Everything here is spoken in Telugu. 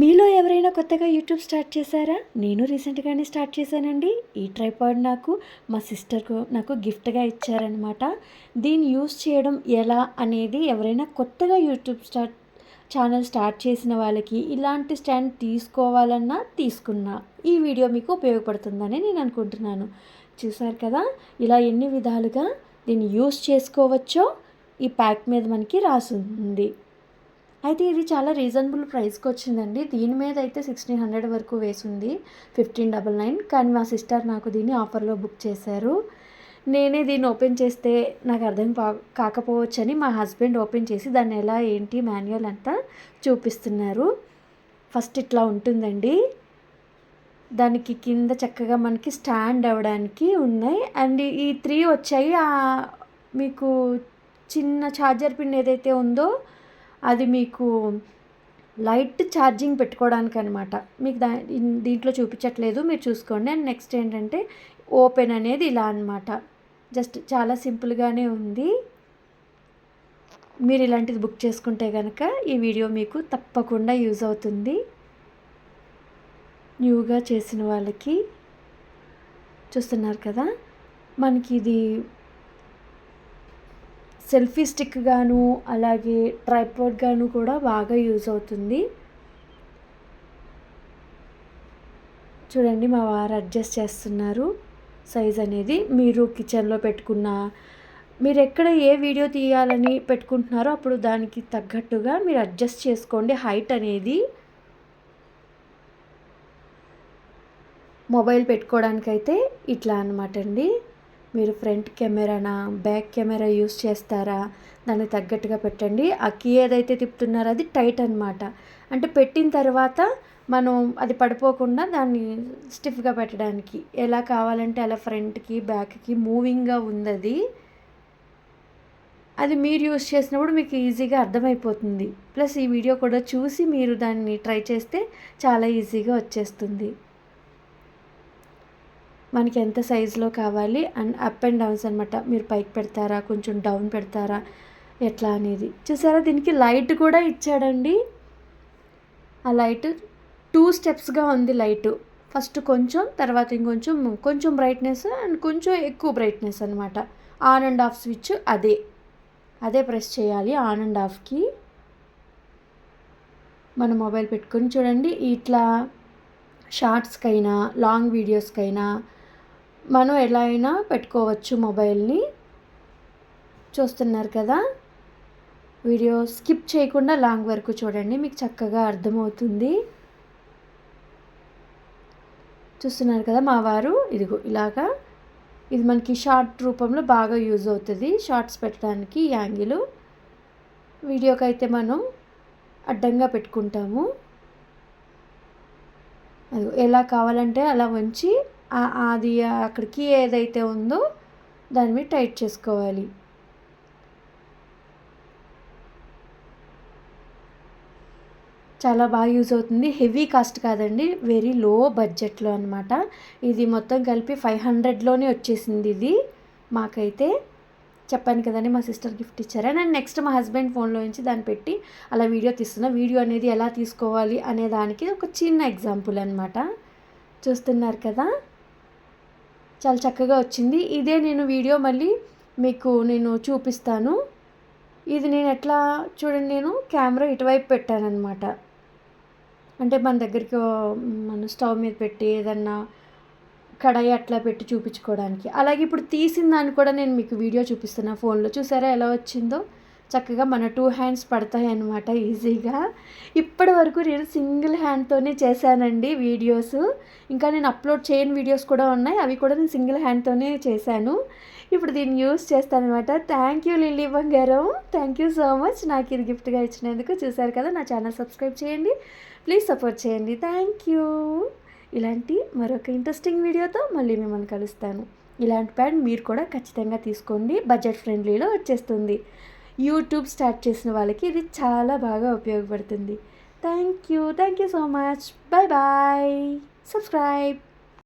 మీలో ఎవరైనా కొత్తగా యూట్యూబ్ స్టార్ట్ చేశారా? నేను రీసెంట్గానే స్టార్ట్ చేశానండి. ఈ ట్రైపాడ్ నాకు మా సిస్టర్కు నాకు గిఫ్ట్గా ఇచ్చారనమాట దీన్ని యూస్ చేయడం ఎలా అనేది ఎవరైనా కొత్తగా యూట్యూబ్ స్టార్ట్ ఛానల్ స్టార్ట్ చేసిన వాళ్ళకి ఇలాంటి స్టాండ్ తీసుకోవాలన్నా తీసుకున్నా ఈ వీడియో మీకు ఉపయోగపడుతుందని నేను అనుకుంటున్నాను. చూసారు కదా? ఇలా ఎన్ని విధాలుగా దీన్ని యూస్ చేసుకోవచ్చో ఈ ప్యాక్ మీద మనకి రాసింది. అయితే ఇది చాలా రీజనబుల్ ప్రైస్కి వచ్చిందండి దీని మీద అయితే సిక్స్టీన్ హండ్రెడ్ వరకు వేసింది. ఫిఫ్టీన్ డబల్ నైన్ కానీ మా సిస్టర్ నాకు దీన్ని ఆఫర్లో బుక్ చేశారు. నేనే దీన్ని ఓపెన్ చేస్తే నాకు అర్థం కాకపోవచ్చని మా హస్బెండ్ ఓపెన్ చేసి దాన్ని ఎలా ఏంటి మాన్యువల్ అంతా చూపిస్తున్నారు. ఫస్ట్ ఇట్లా ఉంటుందండి. దానికి కింద చక్కగా మనకి స్టాండ్ అవ్వడానికి ఉన్నాయి. అండ్ ఈ త్రీ వచ్చాయి. మీకు చిన్న ఛార్జర్ పిన్ ఏదైతే ఉందో అది మీకు లైట్ ఛార్జింగ్ పెట్టుకోవడానికి అనమాట మీకు దా దీంట్లో చూపించట్లేదు మీరు చూసుకోండి. అండ్ నెక్స్ట్ ఏంటంటే ఓపెన్ అనేది ఇలా అనమాట. జస్ట్ చాలా సింపుల్గానే ఉంది. మీరు ఇలాంటిది బుక్ చేసుకుంటే కనుక ఈ వీడియో మీకు తప్పకుండా యూజ్ అవుతుంది. న్యూగా చేసిన వాళ్ళకి చూస్తున్నారు కదా? మనకి ఇది సెల్ఫీ స్టిక్ గాను అలాగే ట్రైపోర్డ్ గాను కూడా బాగా యూజ్ అవుతుంది. చూడండి మా వారు అడ్జస్ట్ చేస్తున్నారు సైజ్ అనేది. మీరు కిచెన్లో పెట్టుకున్న మీరు ఎక్కడ ఏ వీడియో తీయాలని పెట్టుకుంటున్నారో అప్పుడు దానికి తగ్గట్టుగా మీరు అడ్జస్ట్ చేసుకోండి హైట్ అనేది. మొబైల్ పెట్టుకోవడానికైతే ఇట్లా అనమాట అండి. మీరు ఫ్రంట్ కెమెరానా బ్యాక్ కెమెరా యూస్ చేస్తారా? దాన్ని తగ్గట్టుగా పెట్టండి. ఆ కీ ఏదైతే తిప్పుతున్నారో అది టైట్ అనమాట అంటే పెట్టిన తర్వాత మనం అది పడిపోకుండా దాన్ని స్టిఫ్గా పెట్టడానికి. ఎలా కావాలంటే అలా ఫ్రంట్కి బ్యాక్కి మూవింగ్గా ఉంది అది అది మీరు యూస్ చేసినప్పుడు మీకు ఈజీగా అర్థమైపోతుంది. ప్లస్ ఈ వీడియో కూడా చూసి మీరు దాన్ని ట్రై చేస్తే చాలా ఈజీగా వచ్చేస్తుంది. మనకి ఎంత సైజులో కావాలి అండ్ అప్ అండ్ డౌన్స్ అనమాట మీరు పైకి పెడతారా కొంచెం డౌన్ పెడతారా ఎట్లా అనేది. చూసారా దీనికి లైట్ కూడా ఇచ్చాడండి. ఆ లైట్ టూ స్టెప్స్గా ఉంది లైట్. ఫస్ట్ కొంచెం తర్వాత ఇంకొంచెం కొంచెం బ్రైట్నెస్ అండ్ కొంచెం ఎక్కువ బ్రైట్నెస్ అనమాట ఆన్ అండ్ ఆఫ్ స్విచ్ అదే. అదే ప్రెస్ చేయాలి ఆన్ అండ్ ఆఫ్కి మన మొబైల్ పెట్టుకొని చూడండి ఇట్లా షార్ట్స్కైనా లాంగ్ వీడియోస్కైనా మనం ఎలా అయినా పెట్టుకోవచ్చు మొబైల్ని. చూస్తున్నారు కదా? వీడియో స్కిప్ చేయకుండా లాంగ్ వరకు చూడండి మీకు చక్కగా అర్థమవుతుంది. చూస్తున్నారు కదా మా వారు? ఇదిగో ఇలాగా. ఇది మనకి షార్ట్ రూపంలో బాగా యూజ్ అవుతుంది షార్ట్స్ పెట్టడానికి యాంగిల్. వీడియోకి అయితే మనం అడ్డంగా పెట్టుకుంటాము. అది ఎలా కావాలంటే అలా వంచి అది అక్కడికి ఏదైతే ఉందో దాని మీద టైట్ చేసుకోవాలి. చాలా బాగా యూజ్ అవుతుంది. హెవీ కాస్ట్ కాదండి. వెరీ లో బడ్జెట్లో అనమాట ఇది మొత్తం కలిపి ఫైవ్ హండ్రెడ్లోనే వచ్చేసింది ఇది. మాకైతే చెప్పాను కదండి మా సిస్టర్ గిఫ్ట్ ఇచ్చారు. అండ్ నెక్స్ట్ మా హస్బెండ్ ఫోన్లో నుంచి దాన్ని పెట్టి అలా వీడియో తీస్తున్నా. వీడియో అనేది ఎలా తీసుకోవాలి అనే దానికి ఒక చిన్న ఎగ్జాంపుల్ అనమాట చూస్తున్నారు కదా? చాలా చక్కగా వచ్చింది. ఇదే నేను వీడియో మళ్ళీ మీకు నేను చూపిస్తాను. ఇది నేను ఎట్లా చూడండి నేను కెమెరా ఇటువైపు పెట్టానమాట అంటే మన దగ్గరికి మన స్టవ్ మీద పెట్టి ఏదన్నా కడాయి అట్లా పెట్టి చూపించుకోవడానికి. అలాగే ఇప్పుడు తీసిన దాన్ని కూడా నేను మీకు వీడియో చూపిస్తున్నా ఫోన్లో. చూసారా ఎలా వచ్చిందో? చక్కగా మన టూ హ్యాండ్స్ పడతాయి అన్నమాట ఈజీగా. ఇప్పటి వరకు నేను సింగిల్ హ్యాండ్తోనే చేశానండి వీడియోస్. ఇంకా నేను అప్లోడ్ చేయని వీడియోస్ కూడా ఉన్నాయి. అవి కూడా నేను సింగిల్ హ్యాండ్తోనే చేశాను. ఇప్పుడు దీన్ని యూస్ చేస్తానమాట థ్యాంక్ యూ లిల్లీ బంగారం థ్యాంక్ యూ సో మచ్ నాకు ఇది గిఫ్ట్గా ఇచ్చినందుకు చూశారు కదా నా ఛానల్ సబ్స్క్రైబ్ చేయండి. ప్లీజ్ సపోర్ట్ చేయండి. థ్యాంక్ యూ ఇలాంటి మరొక ఇంట్రెస్టింగ్ వీడియోతో మళ్ళీ మిమ్మల్ని కలుస్తాను. ఇలాంటి ప్యాడ్ మీరు కూడా ఖచ్చితంగా తీసుకోండి. బడ్జెట్ ఫ్రెండ్లీలో వచ్చేస్తుంది. యూట్యూబ్ స్టార్ట్ చేసిన వాళ్ళకి ఇది చాలా బాగా ఉపయోగపడుతుంది. Thank you thank you so much bye bye subscribe